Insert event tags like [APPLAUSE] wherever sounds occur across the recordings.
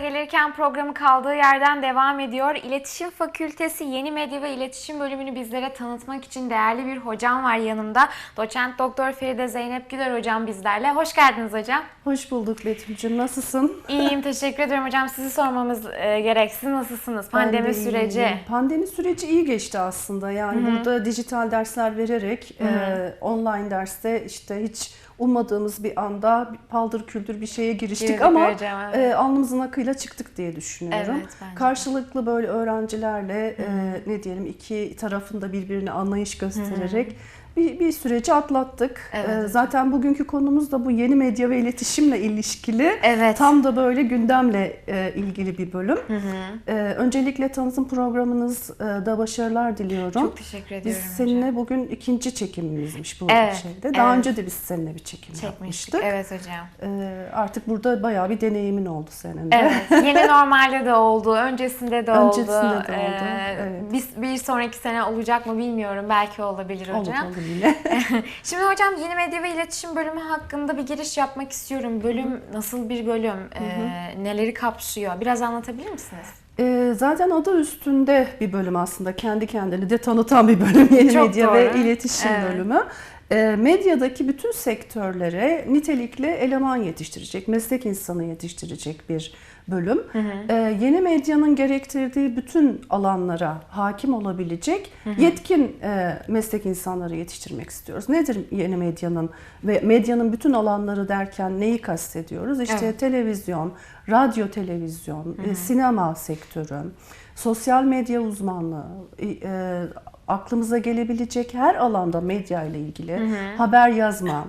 Gelirken programı kaldığı yerden devam ediyor. İletişim Fakültesi Yeni Medya ve İletişim bölümünü bizlere tanıtmak için değerli bir hocam var yanımda. Doçent Doktor Feride Zeynep Güler hocam bizlerle. Hoş geldiniz hocam. Hoş bulduk Betül'cüğüm. Nasılsın? İyiyim, teşekkür ederim hocam. Sizi sormamız e, gerek. Siz nasılsınız? Pandemi Ben süreci. iyiyim. Pandemi süreci iyi geçti aslında. Yani burada dijital dersler vererek e, online derste işte hiç ummadığımız bir anda paldır küldür bir şeye giriştik Girdik ama hocam, evet. e, alnımızın akıyla çıktık diye düşünüyorum. Evet, bence. Karşılıklı böyle öğrencilerle e, ne diyelim iki tarafında birbirine anlayış göstererek bir, bir süreci atlattık. Evet. E, zaten bugünkü konumuz da bu yeni medya ve iletişimle ilişkili. Evet. Tam da böyle gündemle e, ilgili bir bölüm. E, öncelikle tanıtım programınız e, başarılar diliyorum. Çok teşekkür Biz ediyorum seninle hocam. bugün ikinci çekimimizmiş bu Evet, şeyde. Daha evet. önce de biz seninle bir çekim Çekmiştik. yapmıştık. Evet hocam. E, artık burada bayağı bir deneyimin oldu senin de. Evet. Yeni normalde de oldu, öncesinde de oldu. Öncesinde de oldu, Ee, evet. bir, bir sonraki sene olacak mı bilmiyorum. Belki olabilir Olur hocam. olur yine. [LAUGHS] [LAUGHS] Şimdi hocam yeni medya ve iletişim bölümü hakkında bir giriş yapmak istiyorum. Bölüm nasıl bir bölüm? Ee, neleri kapsıyor? Biraz anlatabilir misiniz? E, zaten adı üstünde bir bölüm aslında. Kendi kendini de tanıtan bir bölüm. Yeni Çok medya doğru. ve iletişim Evet. bölümü. E, medyadaki bütün sektörlere nitelikli eleman yetiştirecek, meslek insanı yetiştirecek bir bölüm. E, yeni medyanın gerektirdiği bütün alanlara hakim olabilecek yetkin e, meslek insanları yetiştirmek istiyoruz. Nedir yeni medyanın ve medyanın bütün alanları derken neyi kastediyoruz? İşte Evet. televizyon, radyo televizyon, e, sinema sektörü, sosyal medya uzmanlığı, e, aklımıza gelebilecek her alanda medya ile ilgili haber yazma.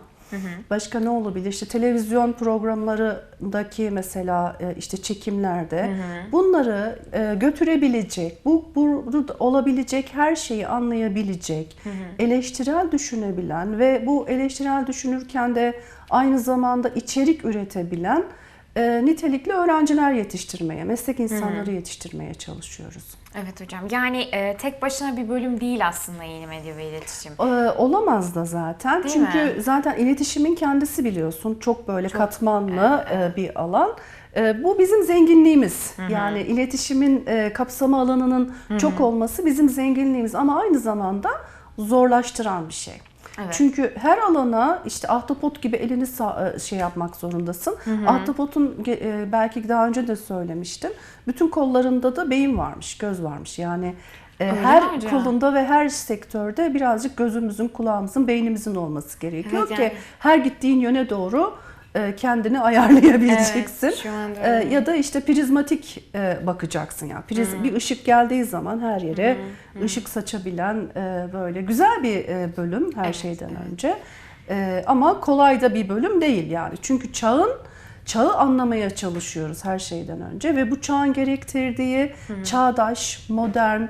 Başka ne olabilir? İşte televizyon programlarındaki mesela e, işte çekimlerde bunları e, götürebilecek, bu burada olabilecek her şeyi anlayabilecek, eleştirel düşünebilen ve bu eleştirel düşünürken de aynı zamanda içerik üretebilen e, nitelikli öğrenciler yetiştirmeye, meslek insanları yetiştirmeye çalışıyoruz. Evet hocam. Yani e, tek başına bir bölüm değil aslında yeni medya ve iletişim. Ee, olamaz da zaten. Değil Çünkü mi? zaten iletişimin kendisi biliyorsun çok böyle katmanlı e, bir alan. E, Bu bizim zenginliğimiz. Yani iletişimin e, kapsama alanının çok olması bizim zenginliğimiz ama aynı zamanda zorlaştıran bir şey. Evet. Çünkü her alana işte ahtapot gibi elini e, şey yapmak zorundasın. Ahtapotun ge- e, belki daha önce de söylemiştim. Bütün kollarında da beyin varmış, göz varmış. Yani e, Öyle her mi kolunda ve her sektörde birazcık gözümüzün, kulağımızın, beynimizin olması gerekiyor Evet, ki yani- her gittiğin yöne doğru kendini ayarlayabileceksin. Evet, şu anda E, öyle. ya da işte prizmatik e, bakacaksın ya. Priz, bir ışık geldiği zaman her yere ışık saçabilen e, böyle güzel bir e, bölüm her şeyden önce. E, ama kolay da bir bölüm değil yani. Çünkü çağın çağı anlamaya çalışıyoruz her şeyden önce ve bu çağın gerektirdiği çağdaş, modern,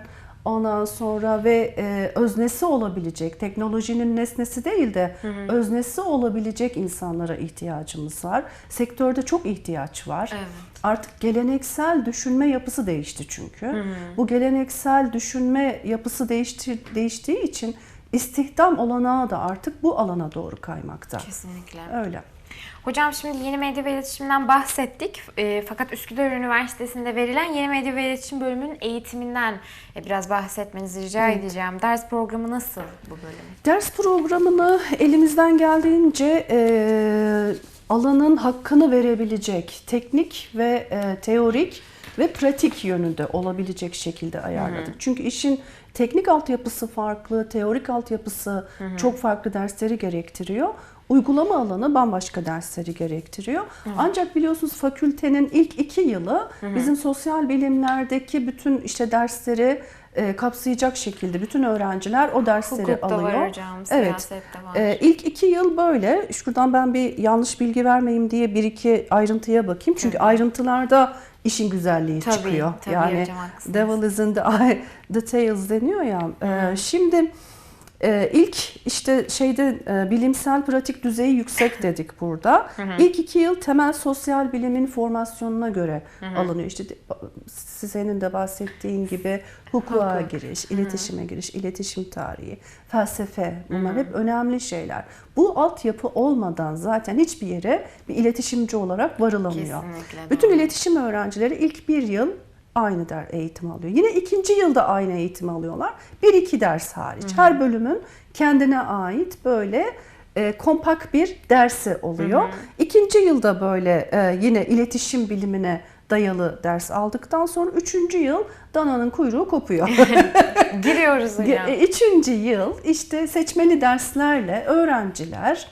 ondan sonra ve e, öznesi olabilecek, teknolojinin nesnesi değil de öznesi olabilecek insanlara ihtiyacımız var. Sektörde çok ihtiyaç var. Evet. Artık geleneksel düşünme yapısı değişti çünkü. Bu geleneksel düşünme yapısı değişti, değiştiği için istihdam olanağı da artık bu alana doğru kaymakta. Kesinlikle. Öyle. Hocam şimdi yeni medya ve iletişimden bahsettik. E, fakat Üsküdar Üniversitesi'nde verilen yeni medya ve iletişim bölümünün eğitiminden e, biraz bahsetmenizi rica edeceğim. Ders programı nasıl bu bölüm? Ders programını elimizden geldiğince e, alanın hakkını verebilecek teknik ve e, teorik ve pratik yönünde olabilecek şekilde ayarladık. Çünkü işin teknik altyapısı farklı, teorik altyapısı çok farklı dersleri gerektiriyor. Uygulama alanı bambaşka dersleri gerektiriyor. Ancak biliyorsunuz fakültenin ilk iki yılı bizim sosyal bilimlerdeki bütün işte dersleri e, kapsayacak şekilde bütün öğrenciler o dersleri Hukukta alıyor. var hocam, Evet. var. Ee, ilk iki yıl böyle. Şuradan ben bir yanlış bilgi vermeyeyim diye bir iki ayrıntıya bakayım. Çünkü ayrıntılarda işin güzelliği Tabii, çıkıyor. tabii yani hocam, haklısınız. devil is in the eye, the deniyor ya. Ee, şimdi Ee, ilk işte şeyde e, bilimsel pratik düzeyi yüksek dedik burada. İlk iki yıl temel sosyal bilimin formasyonuna göre alınıyor. İşte senin de bahsettiğin gibi hukuka giriş, iletişime giriş, iletişim tarihi, felsefe bunlar hep önemli şeyler. Bu altyapı olmadan zaten hiçbir yere bir iletişimci olarak varılamıyor. Kesinlikle Bütün doğru. iletişim öğrencileri ilk bir yıl aynı der eğitim alıyor. Yine ikinci yılda aynı eğitim alıyorlar. Bir iki ders hariç. Her bölümün kendine ait böyle e, kompakt bir dersi oluyor. İkinci yılda böyle e, yine iletişim bilimine dayalı ders aldıktan sonra üçüncü yıl dananın kuyruğu kopuyor. [LAUGHS] [LAUGHS] Giriyoruz hocam. E, Üçüncü yıl işte seçmeli derslerle öğrenciler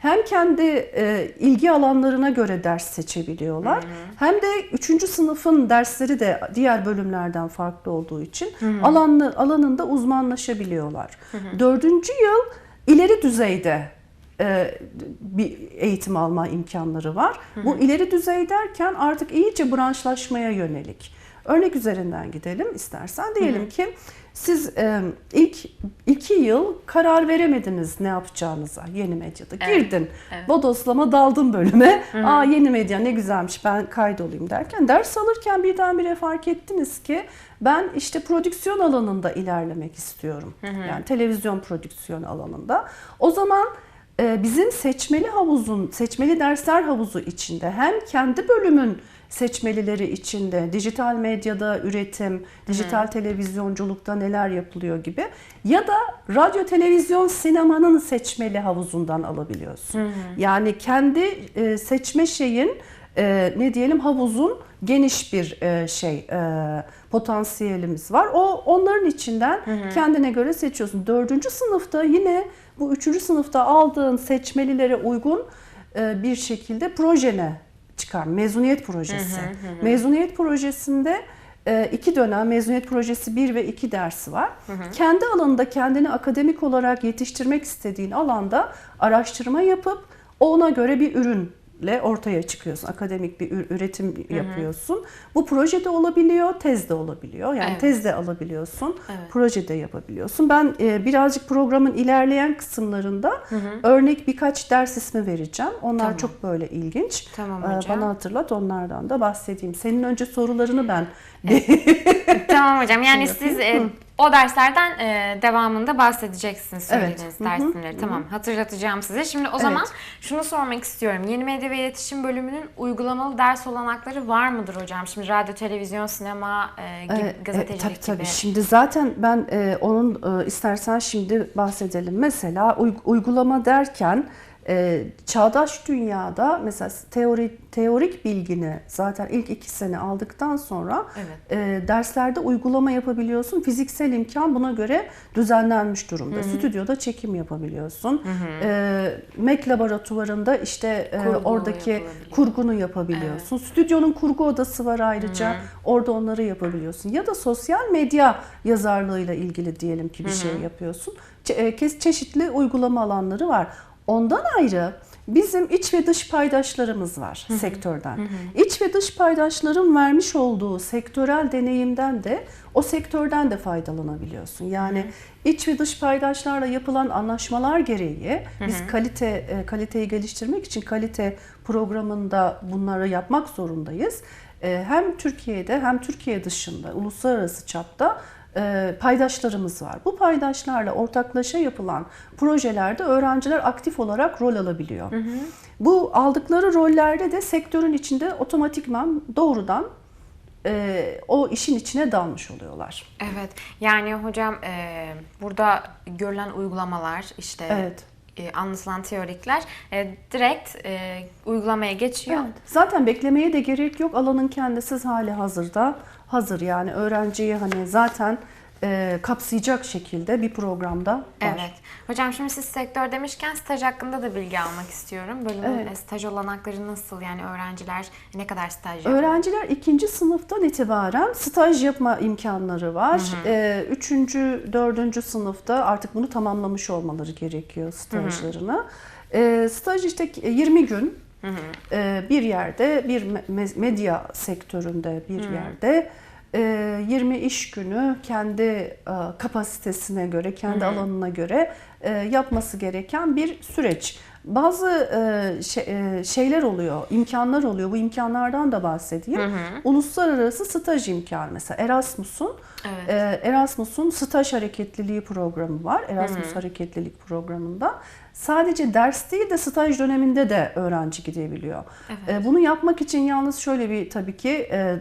hem kendi e, ilgi alanlarına göre ders seçebiliyorlar hem de üçüncü sınıfın dersleri de diğer bölümlerden farklı olduğu için alanlı, alanında uzmanlaşabiliyorlar. Dördüncü yıl ileri düzeyde e, bir eğitim alma imkanları var. Bu ileri düzey derken artık iyice branşlaşmaya yönelik. Örnek üzerinden gidelim istersen. Diyelim ki siz e, ilk iki yıl karar veremediniz ne yapacağınıza yeni medyada. Girdin, evet. bodoslama daldın bölüme. Aa yeni medya ne güzelmiş ben kaydolayım derken ders alırken birdenbire fark ettiniz ki ben işte prodüksiyon alanında ilerlemek istiyorum. Yani televizyon prodüksiyon alanında. O zaman e, bizim seçmeli havuzun, seçmeli dersler havuzu içinde hem kendi bölümün seçmelileri içinde dijital medyada üretim, dijital televizyonculukta neler yapılıyor gibi ya da radyo televizyon sinemanın seçmeli havuzundan alabiliyorsun. Yani kendi e, seçme şeyin e, ne diyelim havuzun geniş bir e, şey e, potansiyelimiz var. O onların içinden kendine göre seçiyorsun. Dördüncü sınıfta yine bu üçüncü sınıfta aldığın seçmelilere uygun e, bir şekilde projene çıkar. Mezuniyet projesi. Mezuniyet projesinde e, iki dönem mezuniyet projesi 1 ve 2 dersi var. Kendi alanında kendini akademik olarak yetiştirmek istediğin alanda araştırma yapıp ona göre bir ürünle ortaya çıkıyorsun. Akademik bir ür- üretim yapıyorsun. Bu projede olabiliyor, tezde olabiliyor. Yani Evet. tezde alabiliyorsun, Evet. projede yapabiliyorsun. Ben e, birazcık programın ilerleyen kısımlarında örnek birkaç ders ismi vereceğim. Onlar Tamam. çok böyle ilginç. Tamam Ee, hocam. Bana hatırlat onlardan da bahsedeyim. Senin önce sorularını ben [LAUGHS] Tamam hocam. Yani siz e. o derslerden e, devamında bahsedeceksiniz Evet. söylediğiniz Hı hı. ders isimleri. Tamam hatırlatacağım size. Şimdi o Evet. zaman şunu sormak istiyorum. Yeni medya ve iletişim bölümünün uygulamalı ders olanakları var mıdır hocam? Şimdi radyo, televizyon, sinema, e, gibi, Ee, e, gazetecilik tabii tabii. gibi. Şimdi zaten ben e, onun e, istersen şimdi bahsedelim. Mesela uy- uygulama derken e, çağdaş dünyada mesela teori teorik bilgini zaten ilk iki sene aldıktan sonra Evet. e, derslerde uygulama yapabiliyorsun. Fiziksel imkan buna göre düzenlenmiş durumda. Stüdyoda çekim yapabiliyorsun. E, Mac laboratuvarında işte e, oradaki kurgunu yapabiliyorsun. Stüdyonun kurgu odası var ayrıca. Orada onları yapabiliyorsun. Ya da sosyal medya yazarlığıyla ilgili diyelim ki bir şey yapıyorsun. E, çeşitli uygulama alanları var. Ondan ayrı bizim iç ve dış paydaşlarımız var sektörden. İç ve dış paydaşların vermiş olduğu sektörel deneyimden de o sektörden de faydalanabiliyorsun. Yani iç ve dış paydaşlarla yapılan anlaşmalar gereği biz kalite e, kaliteyi geliştirmek için kalite programında bunları yapmak zorundayız. E, Hem Türkiye'de hem Türkiye dışında uluslararası çapta paydaşlarımız var. Bu paydaşlarla ortaklaşa yapılan projelerde öğrenciler aktif olarak rol alabiliyor. Bu aldıkları rollerde de sektörün içinde otomatikman doğrudan e, o işin içine dalmış oluyorlar. Evet. Yani hocam e, burada görülen uygulamalar işte Evet. E, anlatılan teorikler e, direkt e, uygulamaya geçiyor. Evet. Zaten beklemeye de gerek yok. Alanın kendisi hali hazırda hazır. Yani öğrenciyi hani zaten e, kapsayacak şekilde bir programda var. Evet. Hocam şimdi siz sektör demişken staj hakkında da bilgi almak istiyorum. Bölümün Evet. e, staj olanakları nasıl? Yani öğrenciler ne kadar staj yapıyor? Öğrenciler ikinci sınıftan itibaren staj yapma imkanları var. Ee, üçüncü, dördüncü sınıfta artık bunu tamamlamış olmaları gerekiyor stajlarını. Ee, staj işte 20 gün e, bir yerde, bir me- medya sektöründe bir yerde e, 20 iş günü kendi e, kapasitesine göre, kendi alanına göre e, yapması gereken bir süreç. Bazı e, şey- e, şeyler oluyor, imkanlar oluyor. Bu imkanlardan da bahsedeyim. Uluslararası staj imkanı mesela Erasmus'un Evet. e, Erasmus'un staj hareketliliği programı var. Erasmus hareketlilik programında. Sadece ders değil de staj döneminde de öğrenci gidebiliyor. E, bunu yapmak için yalnız şöyle bir tabii ki e, e,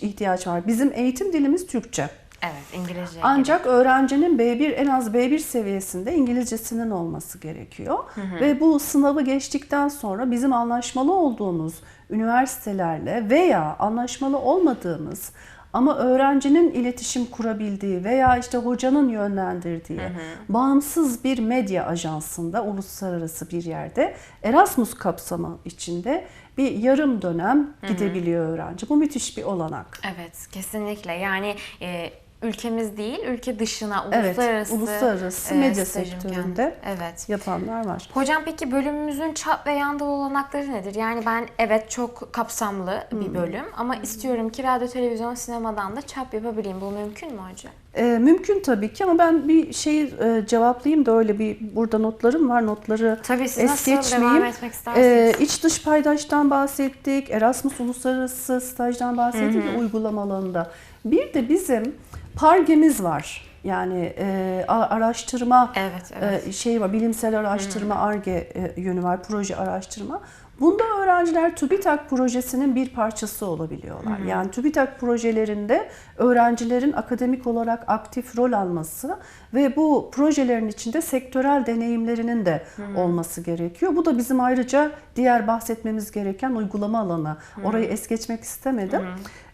ihtiyaç var. Bizim eğitim dilimiz Türkçe. Evet, İngilizce. Ancak öğrencinin B1 en az B1 seviyesinde İngilizcesinin olması gerekiyor. Ve bu sınavı geçtikten sonra bizim anlaşmalı olduğumuz üniversitelerle veya anlaşmalı olmadığımız ama öğrencinin iletişim kurabildiği veya işte hocanın yönlendirdiği bağımsız bir medya ajansında uluslararası bir yerde Erasmus kapsamı içinde bir yarım dönem gidebiliyor öğrenci. Bu müthiş bir olanak. Evet, kesinlikle. Yani e, ülkemiz değil, ülke dışına, Evet, uluslararası, uluslararası e, medya sektöründe. Evet. yapanlar var. Hocam peki bölümümüzün çap ve yan dal olanakları nedir? Yani ben evet çok kapsamlı bir bölüm ama istiyorum ki radyo, televizyon, sinemadan da çap yapabileyim. Bu mümkün mü hocam? Ee, mümkün tabii ki ama ben bir şeyi e, cevaplayayım da öyle bir burada notlarım var. Notları Tabii siz es nasıl geçmeyeyim. devam etmek istersiniz? Ee, iç dış paydaştan bahsettik. Erasmus Uluslararası Stajdan bahsettik ve uygulama alanında. Bir de bizim PARGE'miz var. Yani e, araştırma Evet, evet. e, şey var, bilimsel araştırma, ARGE e, yönü var, proje araştırma. Bunda öğrenciler TÜBİTAK projesinin bir parçası olabiliyorlar. Yani TÜBİTAK projelerinde öğrencilerin akademik olarak aktif rol alması ve bu projelerin içinde sektörel deneyimlerinin de olması gerekiyor. Bu da bizim ayrıca diğer bahsetmemiz gereken uygulama alanı. Orayı es geçmek istemedim.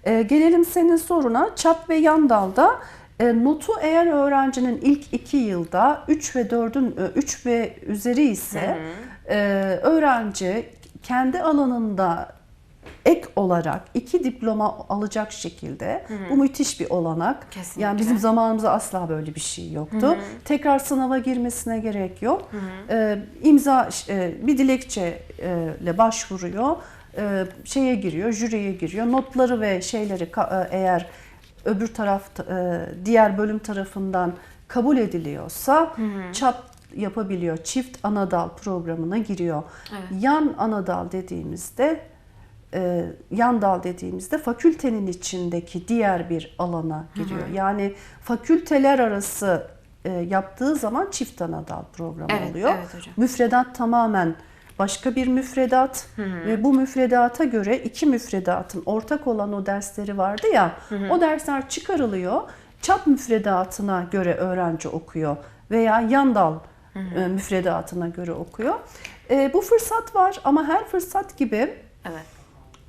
E, gelelim senin soruna. Çap ve yan dalda e, notu eğer öğrencinin ilk iki yılda 3 ve 4'ün 3 ve üzeri ise e, öğrenci kendi alanında ek olarak iki diploma alacak şekilde bu müthiş bir olanak. Kesinlikle. Yani bizim zamanımızda asla böyle bir şey yoktu. Tekrar sınava girmesine gerek yok. E, imza e, bir dilekçeyle başvuruyor. E, şeye giriyor, jüriye giriyor. Notları ve şeyleri e, eğer öbür taraf e, diğer bölüm tarafından kabul ediliyorsa çap yapabiliyor. Çift anadal programına giriyor. Yan anadal dediğimizde e, yan dal dediğimizde fakültenin içindeki diğer bir alana giriyor. Yani fakülteler arası e, yaptığı zaman çift anadal programı Evet, oluyor. evet hocam. Müfredat tamamen başka bir müfredat ve bu müfredata göre iki müfredatın ortak olan o dersleri vardı ya o dersler çıkarılıyor. Çap müfredatına göre öğrenci okuyor veya yan dal e, müfredatına göre okuyor. E, bu fırsat var ama her fırsat gibi Evet.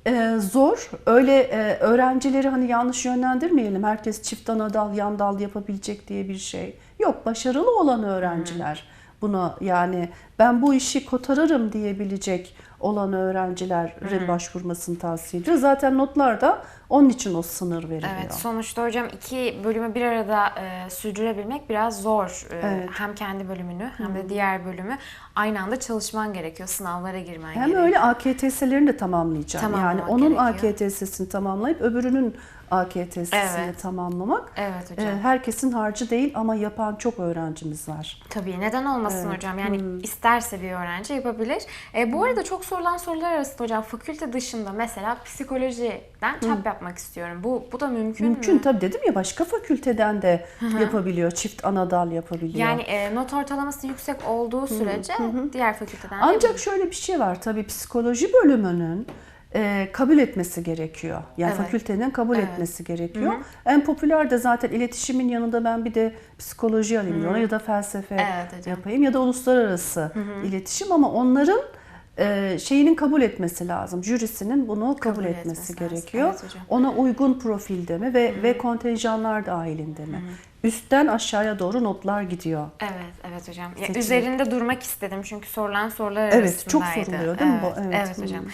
ee, zor. Öyle e, öğrencileri hani yanlış yönlendirmeyelim. Herkes çift ana dal, yan dal yapabilecek diye bir şey yok. Başarılı olan öğrenciler buna yani ben bu işi kotarırım diyebilecek olan öğrencilerin başvurmasını tavsiye ediyor. Zaten notlarda onun için o sınır veriliyor. Evet, sonuçta hocam iki bölümü bir arada e, sürdürebilmek biraz zor. E, Evet. Hem kendi bölümünü hem de diğer bölümü aynı anda çalışman gerekiyor, sınavlara girmen Hem gerekiyor. öyle AKTS'lerini de tamamlayacağım. Tamamlamak yani onun gerekiyor. AKTS'sini tamamlayıp öbürünün AKTS'sini Evet. tamamlamak. Evet hocam. Ee, herkesin harcı değil ama yapan çok öğrencimiz var. Tabii neden olmasın hocam? Yani isterse bir öğrenci yapabilir. E, bu arada çok sorulan sorular arasında hocam fakülte dışında mesela psikolojiden çap yapmak istiyorum. Bu bu da mümkün, Mümkün mü? tabii dedim ya başka fakülteden de yapabiliyor. Çift anadal yapabiliyor. Yani e, not ortalaması yüksek olduğu sürece diğer fakülteden de Ancak yapabilir. şöyle bir şey var tabii psikoloji bölümünün e, kabul etmesi gerekiyor. Yani Evet. fakültenin kabul Evet. etmesi gerekiyor. En popüler de zaten iletişimin yanında ben bir de psikoloji alayım diyorlar ya da felsefe Evet hocam. yapayım ya da uluslararası iletişim ama onların e, şeyinin kabul etmesi lazım. Jürisinin bunu kabul, Kabul etmesi, etmesi gerekiyor. Evet hocam. Ona uygun profilde mi ve ve kontenjanlar dahilinde mi? Üstten aşağıya doğru notlar gidiyor. Evet, evet hocam. Ya, üzerinde durmak istedim çünkü sorulan sorular Evet, arasındaydı. çok soruluyor değil mi bu? Evet, Evet. evet hocam.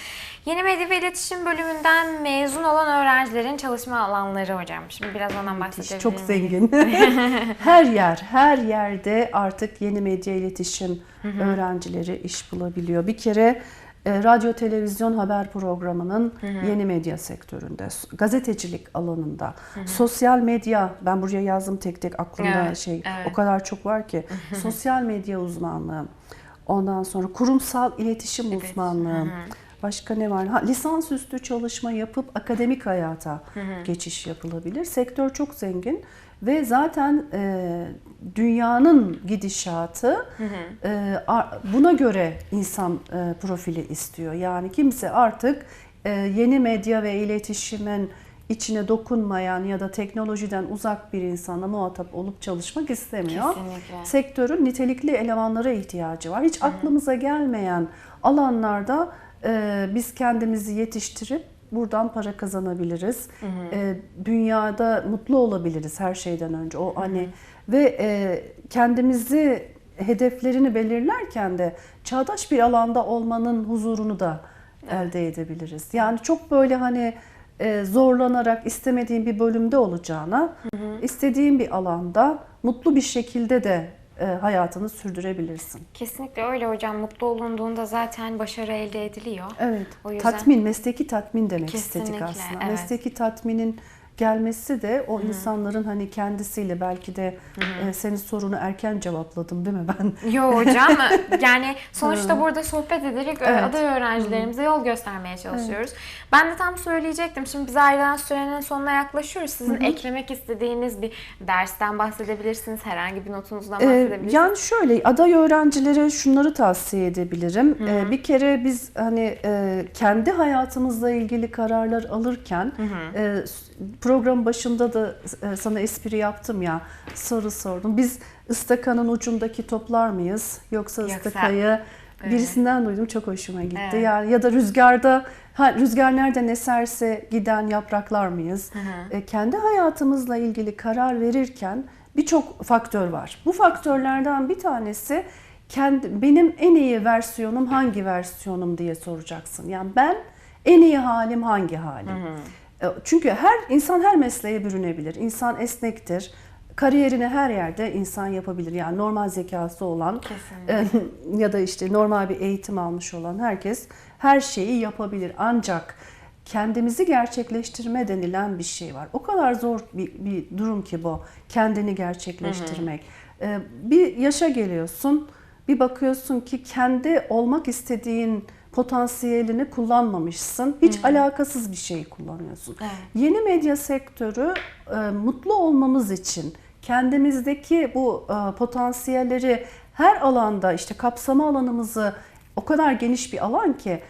Yeni Medya ve İletişim bölümünden mezun olan öğrencilerin çalışma alanları hocam. Şimdi biraz ondan bahsedebilir Çok zengin. [LAUGHS] her yer, her yerde artık yeni medya iletişim öğrencileri iş bulabiliyor. Bir kere e, radyo televizyon haber programının yeni medya sektöründe, gazetecilik alanında, sosyal medya, ben buraya yazdım tek tek aklımda Evet, şey evet. o kadar çok var ki, sosyal medya uzmanlığı, ondan sonra kurumsal iletişim uzmanlığı, başka ne var? Ha, lisansüstü çalışma yapıp akademik hayata geçiş yapılabilir. Sektör çok zengin ve zaten e, dünyanın gidişatı e, a- buna göre insan e, profili istiyor. Yani kimse artık e, yeni medya ve iletişimin içine dokunmayan ya da teknolojiden uzak bir insana muhatap olup çalışmak istemiyor. Kesinlikle. Sektörün nitelikli elemanlara ihtiyacı var. Hiç aklımıza gelmeyen alanlarda e, biz kendimizi yetiştirip buradan para kazanabiliriz. E, dünyada mutlu olabiliriz her şeyden önce. O hani ve e, kendimizi hedeflerini belirlerken de çağdaş bir alanda olmanın huzurunu da elde edebiliriz. Yani çok böyle hani e, zorlanarak istemediğin bir bölümde olacağına istediğin bir alanda mutlu bir şekilde de hayatını sürdürebilirsin. Kesinlikle öyle hocam. Mutlu olunduğunda zaten başarı elde ediliyor. Evet. O yüzden- Tatmin, mesleki tatmin demek istedik Kesinlikle, aslında. evet. Mesleki tatminin gelmesi de o insanların hani kendisiyle belki de e, senin sorunu erken cevapladım değil mi ben? Yo hocam [LAUGHS] yani sonuçta burada sohbet ederek e, Evet. aday öğrencilerimize yol göstermeye çalışıyoruz. Ben de tam söyleyecektim. Şimdi biz ayrılan sürenin sonuna yaklaşıyoruz. Sizin eklemek istediğiniz bir dersten bahsedebilirsiniz. Herhangi bir notunuzdan Ee, bahsedebilirsiniz. yani şöyle aday öğrencilere şunları tavsiye edebilirim. Ee, bir kere biz hani e, kendi hayatımızla ilgili kararlar alırken e, s- program başında da e, sana espri yaptım ya soru sordum. Biz ıstakanın ucundaki toplar mıyız yoksa Yoksa- ıstakayı birisinden duydum çok hoşuma gitti. Evet. Yani ya da rüzgarda ha, rüzgar nereden eserse giden yapraklar mıyız? E, kendi hayatımızla ilgili karar verirken birçok faktör var. Bu faktörlerden bir tanesi kendi benim en iyi versiyonum hangi versiyonum diye soracaksın. Yani ben en iyi halim hangi halim? E, Çünkü her insan her mesleğe bürünebilir. İnsan esnektir. Kariyerini her yerde insan yapabilir. Yani normal zekası olan Kesinlikle. e, ya da işte normal bir eğitim almış olan herkes her şeyi yapabilir. Ancak kendimizi gerçekleştirme denilen bir şey var. O kadar zor bir, bir durum ki bu. Kendini gerçekleştirmek. E, Bir yaşa geliyorsun, bir bakıyorsun ki kendi olmak istediğin potansiyelini kullanmamışsın. Hiç alakasız bir şey kullanıyorsun. Evet. Yeni medya sektörü e, mutlu olmamız için kendimizdeki bu e, potansiyelleri her alanda işte kapsama alanımızı o kadar geniş bir alan ki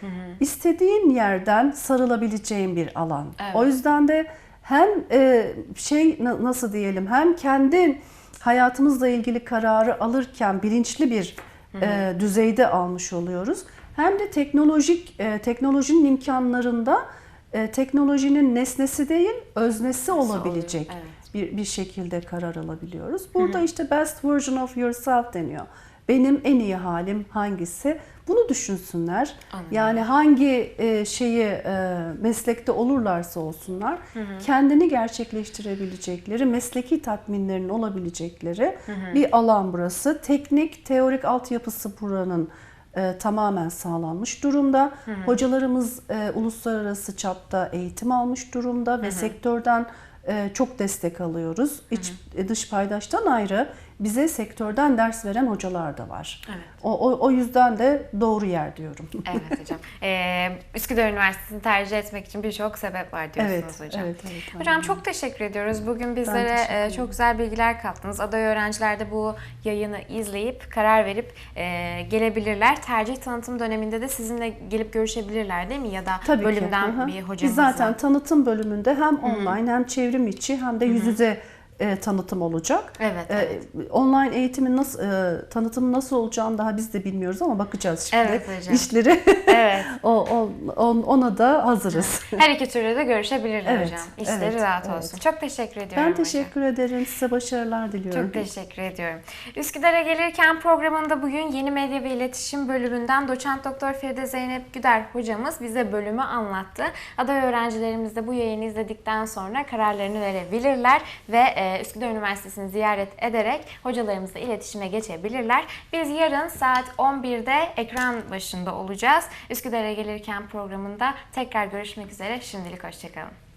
istediğin yerden sarılabileceğin bir alan. Evet. O yüzden de hem e, şey na- nasıl diyelim hem kendi hayatımızla ilgili kararı alırken bilinçli bir e, düzeyde almış oluyoruz. Hem de teknolojik e, teknolojinin imkanlarında e, teknolojinin nesnesi değil öznesi olabilecek oluyor, evet. bir, bir şekilde karar alabiliyoruz. Burada işte best version of yourself deniyor. Benim en iyi halim hangisi? Bunu düşünsünler. Anladım. Yani hangi e, şeyi e, meslekte olurlarsa olsunlar kendini gerçekleştirebilecekleri, mesleki tatminlerin olabilecekleri bir alan burası. Teknik, teorik altyapısı buranın e, tamamen sağlanmış durumda. Hocalarımız e, uluslararası çapta eğitim almış durumda ve sektörden e, çok destek alıyoruz. İç, e, dış paydaştan ayrı bize sektörden ders veren hocalar da var. Evet. O, o, o yüzden de doğru yer diyorum. Evet hocam. [LAUGHS] Ee, Üsküdar Üniversitesi'ni tercih etmek için birçok sebep var diyorsunuz Evet, hocam. evet, evet, Hocam çok teşekkür ediyoruz. Bugün bizlere e, çok güzel bilgiler kattınız. Aday öğrenciler de bu yayını izleyip karar verip e, gelebilirler. Tercih tanıtım döneminde de sizinle gelip görüşebilirler değil mi? Ya da Tabii bölümden ki. bir Biz hocamızla. zaten tanıtım bölümünde hem online hem çevrim içi hem de yüz yüze e, tanıtım olacak. Evet, E, evet. online eğitimin nasıl e, tanıtımı nasıl olacağını daha biz de bilmiyoruz ama bakacağız şimdi. Evet hocam. İşleri [LAUGHS] Evet. o, o- on- ona da hazırız. Her iki türlü de görüşebilirler Evet, hocam. İşleri evet, rahat evet. olsun. Çok teşekkür ediyorum Ben hocam. teşekkür ederim. Size başarılar diliyorum. Çok teşekkür ediyorum. Üsküdar'a gelirken programında bugün Yeni Medya ve İletişim bölümünden doçent doktor Feride Zeynep Güder hocamız bize bölümü anlattı. Aday öğrencilerimiz de bu yayını izledikten sonra kararlarını verebilirler ve e, Üsküdar Üniversitesi'ni ziyaret ederek hocalarımızla iletişime geçebilirler. Biz yarın saat 11'de ekran başında olacağız. Üsküdar'a gelirken programında tekrar görüşmek üzere. Şimdilik hoşçakalın.